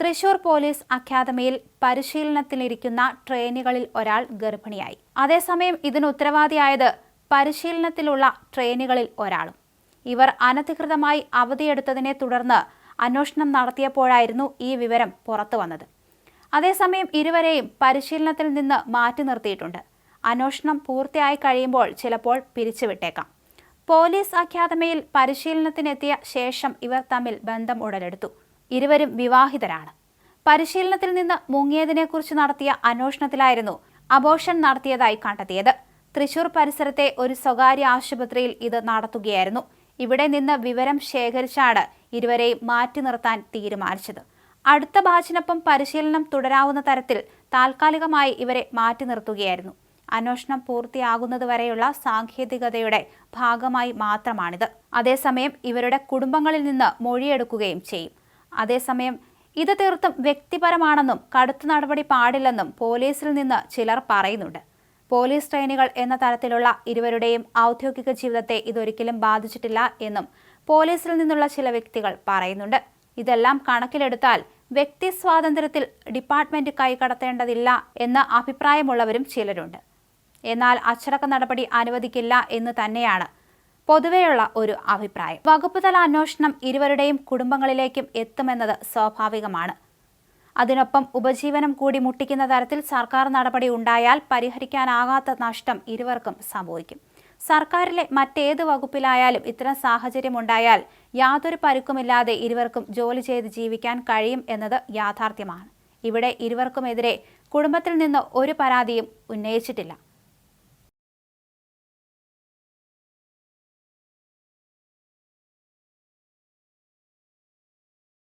Thrissur police അക്കാദമിയിൽ പരിശീലനത്തിലിരിക്കുന്ന ട്രെയിനുകളിൽ ഒരാൾ ഗർഭിണിയായി. അതേസമയം ഇതിന് ഉത്തരവാദിയായത് പരിശീലനത്തിലുള്ള ട്രെയിനുകളിൽ ഒരാളും. ഇവർ അനധികൃതമായി അവധിയെടുത്തതിനെ തുടർന്ന് അന്വേഷണം നടത്തിയപ്പോഴായിരുന്നു ഈ വിവരം പുറത്തു വന്നത്. അതേസമയം ഇരുവരെയും പരിശീലനത്തിൽ നിന്ന് മാറ്റി നിർത്തിയിട്ടുണ്ട്. അന്വേഷണം പൂർത്തിയായി കഴിയുമ്പോൾ ചിലപ്പോൾ പിരിച്ചുവിട്ടേക്കാം. പോലീസ് അക്കാദമിയിൽ പരിശീലനത്തിനെത്തിയ ശേഷം ഇവർ തമ്മിൽ ബന്ധം ഉടലെടുത്തു. ഇരുവരും വിവാഹിതരാണ്. പരിശീലനത്തിൽ നിന്ന് മുങ്ങിയതിനെക്കുറിച്ച് നടത്തിയ അന്വേഷണത്തിലായിരുന്നു അബോഷൻ നടത്തിയതായി കണ്ടെത്തിയത്. തൃശൂർ പരിസരത്തെ ഒരു സ്വകാര്യ ആശുപത്രിയിൽ ഇത് നടത്തുകയായിരുന്നു. ഇവിടെ നിന്ന് വിവരം ശേഖരിച്ചാണ് ഇരുവരെയും മാറ്റി നിർത്താൻ തീരുമാനിച്ചത്. അടുത്ത ബാച്ചിനൊപ്പം പരിശീലനം തുടരാവുന്ന തരത്തിൽ താൽക്കാലികമായി ഇവരെ മാറ്റി നിർത്തുകയായിരുന്നു. അന്വേഷണം പൂർത്തിയാകുന്നതുവരെയുള്ള സാങ്കേതികതയുടെ ഭാഗമായി മാത്രമാണിത്. അതേസമയം ഇവരുടെ കുടുംബങ്ങളിൽ നിന്ന് മൊഴിയെടുക്കുകയും ചെയ്യും. അതേസമയം ഇത് തീർത്തും വ്യക്തിപരമാണെന്നും കടുത്ത നടപടി പാടില്ലെന്നും പോലീസിൽ നിന്ന് ചിലർ പറയുന്നുണ്ട്. പോലീസ് ട്രെയിനുകൾ എന്ന തരത്തിലുള്ള ഇരുവരുടെയും ഔദ്യോഗിക ജീവിതത്തെ ഇതൊരിക്കലും ബാധിച്ചിട്ടില്ല എന്നും പോലീസിൽ നിന്നുള്ള ചില വ്യക്തികൾ പറയുന്നുണ്ട്. ഇതെല്ലാം കണക്കിലെടുത്താൽ വ്യക്തി സ്വാതന്ത്ര്യത്തിൽ ഡിപ്പാർട്ട്മെന്റ് കൈകടത്തേണ്ടതില്ല എന്ന അഭിപ്രായമുള്ളവരും ചിലരുണ്ട്. എന്നാൽ അച്ചടക്ക നടപടി അനുവദിക്കില്ല എന്ന് തന്നെയാണ് പൊതുവെയുള്ള ഒരു അഭിപ്രായം. വകുപ്പ് തല അന്വേഷണം ഇരുവരുടെയും കുടുംബങ്ങളിലേക്കും എത്തുമെന്നത് സ്വാഭാവികമാണ്. അതിനൊപ്പം ഉപജീവനം കൂടി മുട്ടിക്കുന്ന തരത്തിൽ സർക്കാർ നടപടി ഉണ്ടായാൽ പരിഹരിക്കാനാകാത്ത നഷ്ടം ഇരുവർക്കും സംഭവിക്കും. സർക്കാരിലെ മറ്റേത് വകുപ്പിലായാലും ഇത്തരം സാഹചര്യം ഉണ്ടായാൽ യാതൊരു പരുക്കുമില്ലാതെ ഇരുവർക്കും ജോലി ചെയ്ത് ജീവിക്കാൻ കഴിയും എന്നത് യാഥാർത്ഥ്യമാണ്. ഇവിടെ ഇരുവർക്കുമെതിരെ കുടുംബത്തിൽ നിന്ന് ഒരു പരാതിയും ഉന്നയിച്ചിട്ടില്ല.